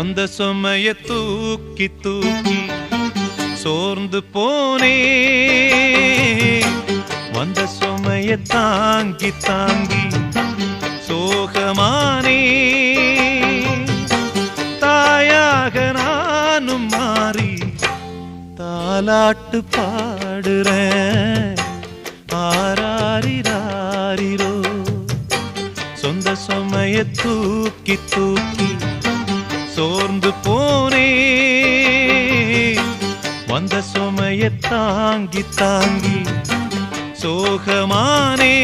சொந்த சுமைய தூக்கி தூக்கி சோர்ந்து போனே. வந்த சுமைய தாங்கி தாங்கி சோகமானே. தாயாக நானும் மாறி தாலாட்டு பாடுறேன். ஆராரிரோ சொந்த சுமைய தூக்கி தூக்கி சோர்ந்து போனே வந்த சுமையை தாங்கி தாங்கி சோகமானே